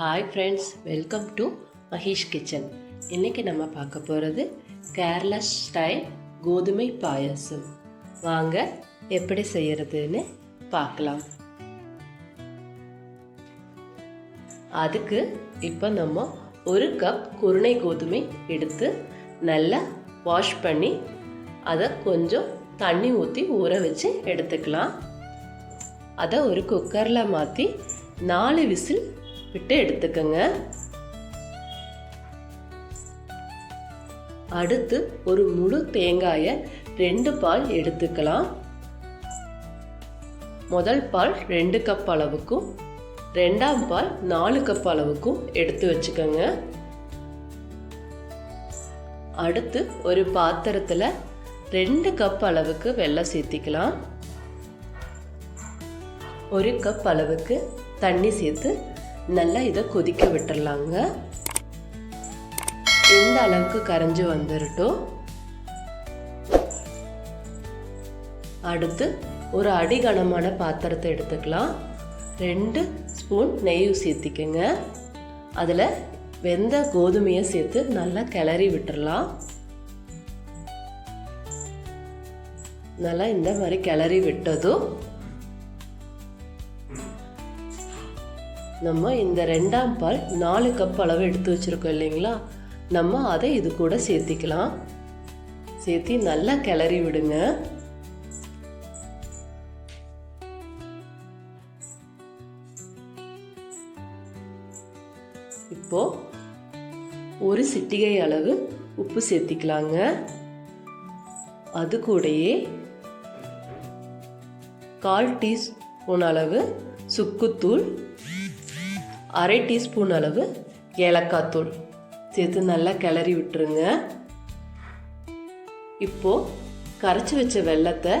Hi friends welcome to Mahesh kitchen இன்றைக்கி நம்ம பார்க்க போகிறது கேரளா ஸ்டைல் கோதுமை பாயாசம். வாங்க எப்படி செய்யறதுன்னு பார்க்கலாம். அதுக்கு இப்போ நம்ம ஒரு கப் குருணை கோதுமை எடுத்து நல்லா வாஷ் பண்ணி அதை கொஞ்சம் தண்ணி ஊற்றி ஊற வச்சு எடுத்துக்கலாம். அதை ஒரு குக்கரில் மாற்றி நாலு விசில் விட்டு எடுத்துக்கோங்க. அடுத்து ஒரு முழு தேங்காயை ரெண்டு பால் எடுத்துக்கலாம். முதல் பால் ரெண்டு கப் அளவுக்கும் ரெண்டாம் பால் நாலு கப் அளவுக்கும் எடுத்து வச்சுக்கோங்க. அடுத்து ஒரு பாத்திரத்தில் ரெண்டு கப் அளவுக்கு வெள்ளம் சேர்த்திக்கலாம். ஒரு கப் அளவுக்கு தண்ணி சேர்த்து நல்லா இதை கொதிக்க விட்டுடலாங்க இந்த அளவுக்கு கரைஞ்சி வந்துடட்டும் அடுத்து ஒரு அடிகனமான பாத்திரத்தை எடுத்துக்கலாம். ரெண்டு ஸ்பூன் நெய் சேர்த்திக்கங்க அதில் வெந்த கோதுமையை சேர்த்து நல்லா கிளறி விட்டுறலாம். நல்லா இந்த மாதிரி கிளறி விட்டதும் நம்ம இந்த ரெண்டாம் பால் நாலு கப் அளவு எடுத்து வச்சுருக்கோம் இல்லைங்களா? நம்ம அதை இது கூட சேர்த்திக்கலாம். சேர்த்தி நல்லா கிளறி விடுங்க. இப்போ ஒரு சிட்டிகை அளவு உப்பு சேர்த்திக்கலாங்க. அது கூடயே கால் டீஸ்பூன் அளவு சுக்குத்தூள் அரை டீஸ்பூன் அளவு ஏலக்காய் தூள். சேர்த்து நல்லா கிளறி விட்டுருங்க. இப்போது கரைச்சி வச்ச வெள்ளத்தை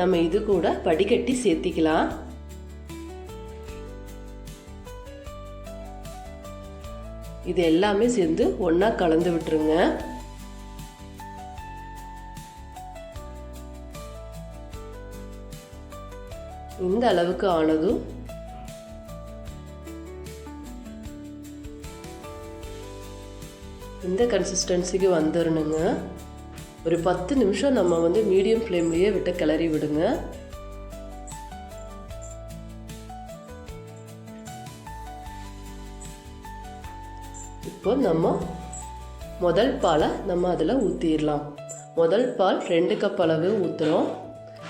நம்ம இது கூட வடிகட்டி சேர்த்திக்கலாம். இது எல்லாமே சேர்ந்து ஒன்றா கலந்து விட்டுருங்க. இந்த அளவுக்கு ஆனதும் இந்த கன்சிஸ்டன்சிக்கு வந்துடணுங்க ஒரு பத்து நிமிஷம் நம்ம வந்து மீடியம் ஃப்ளேம்லேயே விட்டு கிளறி விடுங்க. இப்போ நம்ம முதல் பாலை நம்ம அதில் ஊற்றிடலாம் முதல் பால் ரெண்டு கப் அளவு ஊற்றுறோம்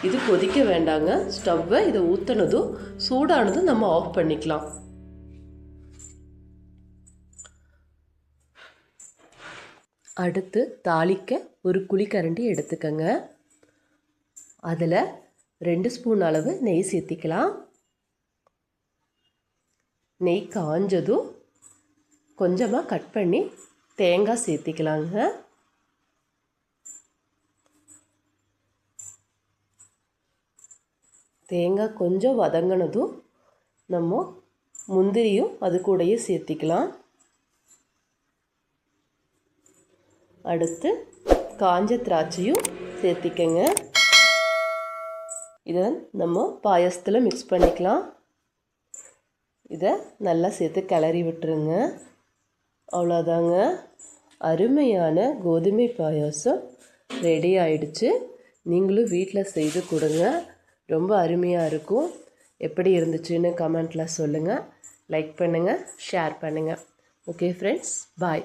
இது கொதிக்க வேண்டாங்க. ஸ்டவ்வை இதை ஊற்றினதும் சூடானதும் நம்ம ஆஃப் பண்ணிக்கலாம். அடுத்து தாளிக்க ஒரு குழிக்கரண்டி எடுத்துக்கங்க. அதில் ரெண்டு ஸ்பூன் அளவு நெய் சேர்த்திக்கலாம். நெய் காஞ்சதும் கொஞ்சமாக கட் பண்ணி தேங்காய் சேர்த்திக்கலாங்க. தேங்காய் கொஞ்சம் வதங்கினதும் நம்ம முந்திரியும் அது கூடயே சேர்த்திக்கலாம். அடுத்து காஞ்ச திராட்சையும் சேர்த்திக்கங்க. இதை நம்ம பாயசத்தில் மிக்ஸ் பண்ணிக்கலாம். இதை நல்லா சேர்த்து கிளறி விட்டுருங்க. அவ்வளோதாங்க. அருமையான கோதுமை பாயாசம் ரெடி ஆயிடுச்சு. நீங்களும் வீட்டில் செய்து கொடுங்க. ரொம்ப அருமையாக இருக்கும். எப்படி இருந்துச்சுன்னு கமெண்ட்டில் சொல்லுங்கள் லைக் பண்ணுங்கள் ஷேர் பண்ணுங்கள் ஓகே ஃப்ரெண்ட்ஸ் பாய்